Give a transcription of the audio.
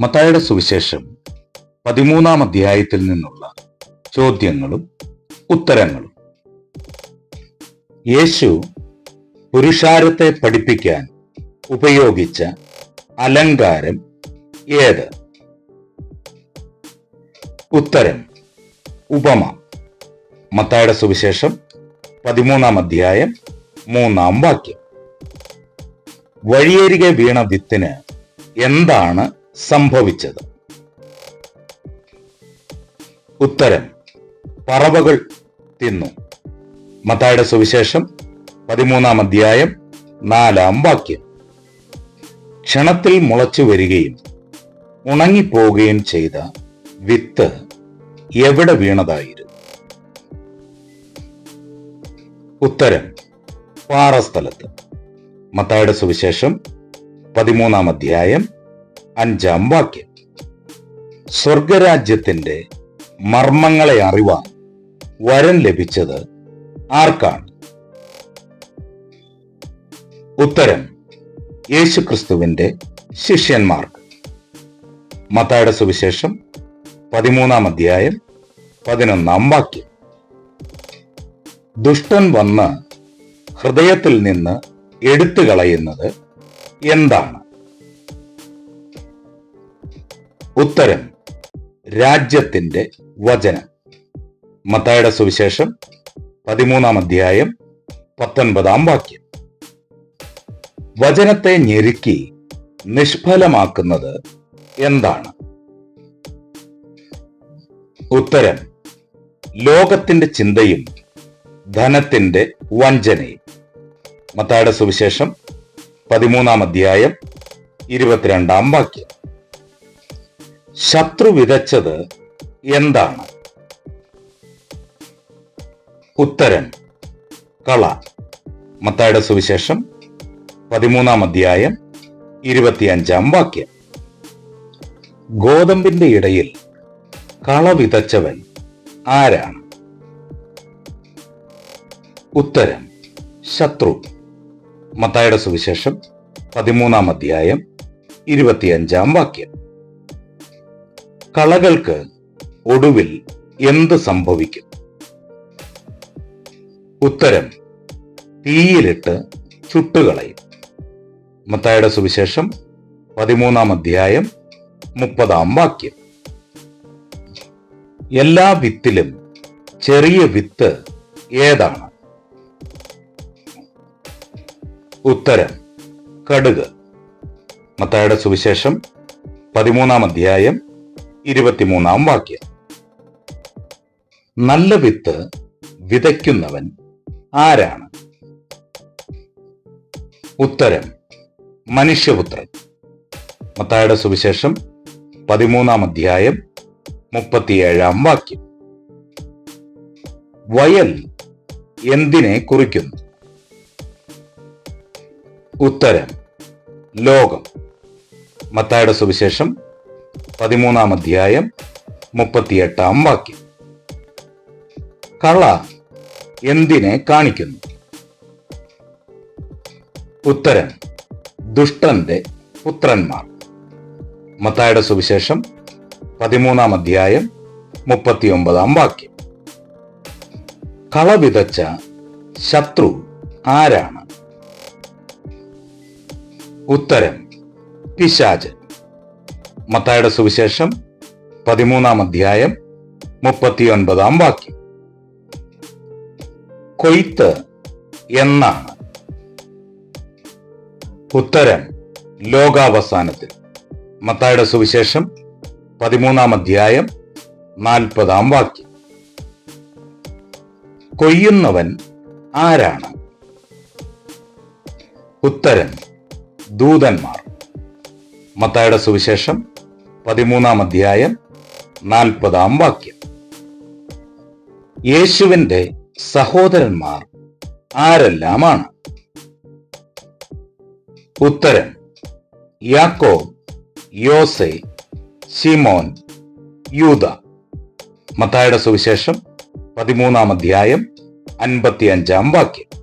മത്തായുടെ സുവിശേഷം പതിമൂന്നാം അധ്യായത്തിൽ നിന്നുള്ള ചോദ്യങ്ങളും ഉത്തരങ്ങളും. യേശു പുരുഷാരത്തെ പഠിപ്പിക്കാൻ ഉപയോഗിച്ച അലങ്കാരം ഏത്? ഉത്തരം ഉപമ. മത്തായുടെ സുവിശേഷം പതിമൂന്നാം അധ്യായം മൂന്നാം വാക്യം. വഴിയരികെ വീണ വിത്തിന് എന്താണ് സംഭവിച്ചത്. ഉത്തരം പറവകൾ തിന്നു. മത്തായുടെ സുവിശേഷം പതിമൂന്നാം അധ്യായം നാലാം വാക്യം. ക്ഷണത്തിൽ മുളച്ചു വരികയും ഉണങ്ങിപ്പോവുകയും ചെയ്ത വിത്ത് എവിടെ വീണതായിരുന്നു? ഉത്തരം പാറസ്ഥലത്ത്. മത്തായുടെ സുവിശേഷം പതിമൂന്നാം അധ്യായം അഞ്ചാം വാക്യം. സ്വർഗരാജ്യത്തിന്റെ മർമ്മങ്ങളെ അറിവാൻ വരം ലഭിച്ചത് ആർക്കാണ്? ഉത്തരം യേശുക്രിസ്തുവിന്റെ ശിഷ്യന്മാർക്ക്. മത്തായുടെ സുവിശേഷം പതിമൂന്നാം അധ്യായം പതിനൊന്നാം വാക്യം. ദുഷ്ടൻ വന്ന് ഹൃദയത്തിൽ നിന്ന് എടുത്തു കളയുന്നത് എന്താണ്? ഉത്തരം. രാജ്യത്തിന്റെ വചനം. മത്തായുടെ സുവിശേഷം പതിമൂന്നാം അധ്യായം പത്തൊൻപതാം വാക്യം. വചനത്തെ ഞെരുക്കി നിഷ്ഫലമാക്കുന്നത് എന്താണ്? ഉത്തരം. ലോകത്തിന്റെ ചിന്തയും ധനത്തിന്റെ വഞ്ചനയും. മത്തായുടെ സുവിശേഷം പതിമൂന്നാം അധ്യായം ഇരുപത്തിരണ്ടാം വാക്യം. ശത്രു വിതച്ചത് എന്താണ്? ഉത്തരം കള. മത്തായുടെ സുവിശേഷം പതിമൂന്നാം അധ്യായം ഇരുപത്തിയഞ്ചാം വാക്യം. ഗോതമ്പിന്റെ ഇടയിൽ കള വിതച്ചവൻ ആരാണ്? ഉത്തരം ശത്രു. മത്തായുടെ സുവിശേഷം പതിമൂന്നാം അധ്യായം ഇരുപത്തിയഞ്ചാം വാക്യം. കളകൾക്ക് ഒടുവിൽ എന്ത് സംഭവിക്കും? ഉത്തരം തീയിലിട്ട് ചുട്ടുകളയും. മത്തായുടെ സുവിശേഷം പതിമൂന്നാം അധ്യായം മുപ്പതാം വാക്യം. എല്ലാ വിത്തിലും ചെറിയ വിത്ത് ഏതാണ്? ഉത്തരം കടുക്. മത്തായുടെ സുവിശേഷം പതിമൂന്നാം അധ്യായം ഇരുപത്തിമൂന്നാം വാക്യം. നല്ല വിത്ത് വിതയ്ക്കുന്നവൻ ആരാണ്? ഉത്തരം മനുഷ്യപുത്രൻ. മത്തായുടെ സുവിശേഷം പതിമൂന്നാം അധ്യായം മുപ്പത്തിയേഴാം വാക്യം. വയൽ എന്തിനെ കുറിക്കുന്നു? ഉത്തരം ലോകം. മത്തായുടെ സുവിശേഷം പതിമൂന്നാം അധ്യായം മുപ്പത്തിയെട്ടാം വാക്യം. കള എന്തിനെ കാണിക്കുന്നു? ഉത്തരം ദുഷ്ടന്റെ പുത്രന്മാർ. മത്തായുടെ സുവിശേഷം പതിമൂന്നാം അധ്യായം മുപ്പത്തിയൊമ്പതാം വാക്യം. കള വിതച്ച ശത്രു ആരാണ്? ഉത്തരം പിശാചൻ. മത്തായുടെ സുവിശേഷം പതിമൂന്നാം അധ്യായം മുപ്പത്തിയൊൻപതാം വാക്യം. കൊയ്ത്ത് എന്നാണ്. ഉത്തരം ലോകാവസാനത്തിൽ. മത്തായുടെ സുവിശേഷം പതിമൂന്നാം അധ്യായം നാൽപ്പതാം വാക്യം. കൊയ്യുന്നവൻ ആരാണ്? ഉത്തരം ദൂതന്മാർ. മത്തായുടെ സുവിശേഷം പതിമൂന്നാം അധ്യായം നാൽപ്പതാം വാക്യം. യേശുവിന്റെ സഹോദരന്മാർ ആരെല്ലാമാണ്? ഉത്തരം യാക്കോ യോസെ ശിമോൻ യൂത മത്തായുടെ സുവിശേഷം പതിമൂന്നാം അധ്യായം അൻപത്തിയഞ്ചാം വാക്യം.